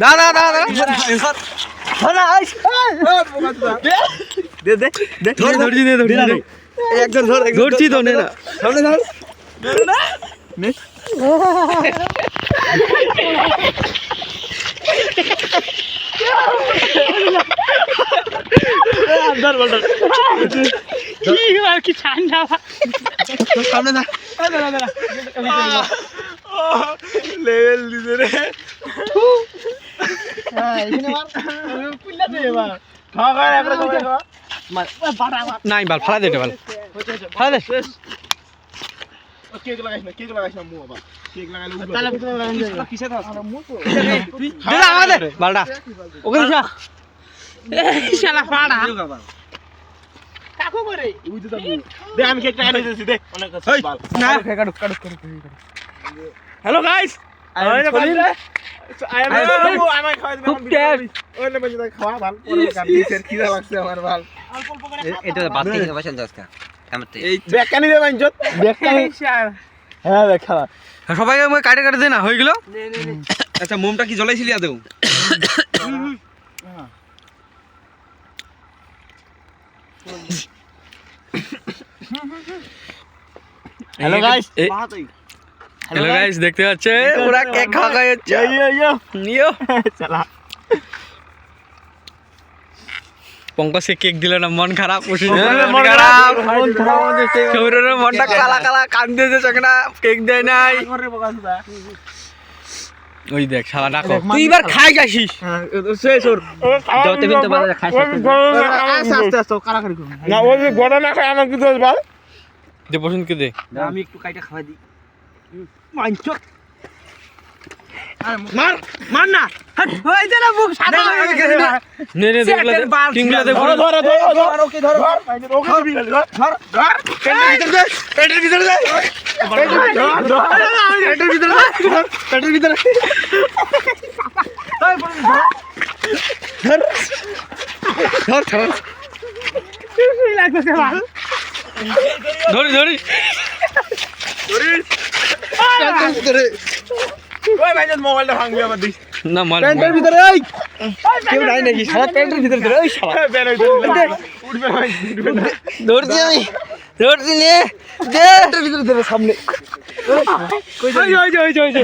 না না না না দে দে দে ধর ধরছি ধর তো নে না সামনে ধর নে কি ঠান্ডা সামনে ধর লেভেল দিতে রে। নাই বাল ফালা দে বাল। ফালা দে। কেক লাগাইস না কেক লাগাইস না মু বাবা কেক লাগাইলে উঠবে তাহলে ভিতরে লাগাই যাবে। কিসে থাস দে আমাদের বালটা। ওকে দিছা শালা ফাড়া। কাকু করে। উইতে দে আমি কেক লাগাই দিতেছি দে। অনেক আছে বাল। না। কাটু কাটু কাটু হ্যালো গাইস taste. ওই না কাটি হ্যাঁ কাটে দে হয়ে গেল? আচ্ছা মোমটা কি জ্বলাইছিলি আদৌ হ্যালো গাইস হ্যালো গাইস দেখতে পাচ্ছে ওরা কেক খাওয়া খাওয়া হচ্ছে ইয়ো ইয়ো নিও চালা পঙ্কজকে কেক দিল না মন খারাপ বসে মন খারাপ মন সৌরের মনটা কালা কালা কান্দেছে চোখে না কেক দেয় নাই ওই দেখ শালা ডাকো তুই এবার খাই যাসিস হ্যাঁ যত কিন্তু বাজারে খাই আস্তে আস্তে আস্তে কারাকারি না ওই যে গড়া না খায় আমার কি দোষ বল দে পছন্দকে দে আমি একটু কাইটা খাওয়া দিই মাঞ্চত মার মার না। ওই যে না মুখ সাদা হয়ে গেছে। নে নে। দেখলা দে টিংগুলা দে ধরো ধরো ধরো ধরো। ওকে ধরো ওকে ধর। ধর ধর। পেটের ভিতরে দে পেটের ভিতরে দে। পেটের ভিতরে দে পেটের ভিতরে ধর। ধর লাগতেছে ভালো ধরি ওই ভাইজান মোবাইলটা ভাঙবি আবার দিস না মাল প্যান্টের ভিতরে এই কেউ নাই নাকি শালা প্যান্টের ভিতরে ধরে ওই শালা বের উঠবে ভাই ধরছি আমি ধরছি নে দে প্যান্টের ভিতরে ধরে সামনে ওই যে ওই যে ওই যে ওই যে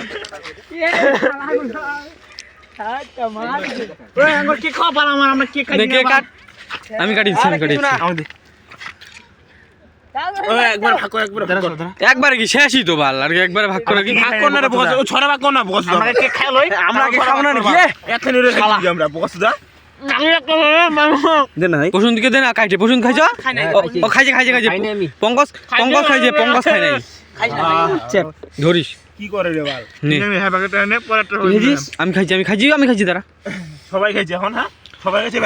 মার আমি কাটি আমি কাটি আমাদের ওই একবার ভাগ করে একবার ভাগ কি শেষই তো বাল আর কি ভাগ করে কি ভাগ কর না রে বকস ও ছড়া ভাগ কর না বকস আমরা কে খাই আমরা কে খাব না নাকি? এখানে রে খাই আমরা বকস দা আমি দে না ভাই। পছন্দ দিকে দে না কাইটে পছন্দ খাইছ? ও, ও খাইছে খাইছে খাইছে। আমি। পঙ্কজ পঙ্কজ খাইছে পঙ্কজ খাই নাই। ধরিস। কি করে রে বাল নে। আমি হ্যাঁ আমি খাইছি আমি খাইছি আমি খাইছি তারা সবাই খাইছে এখন হ্যাঁ? সবাই খাইছে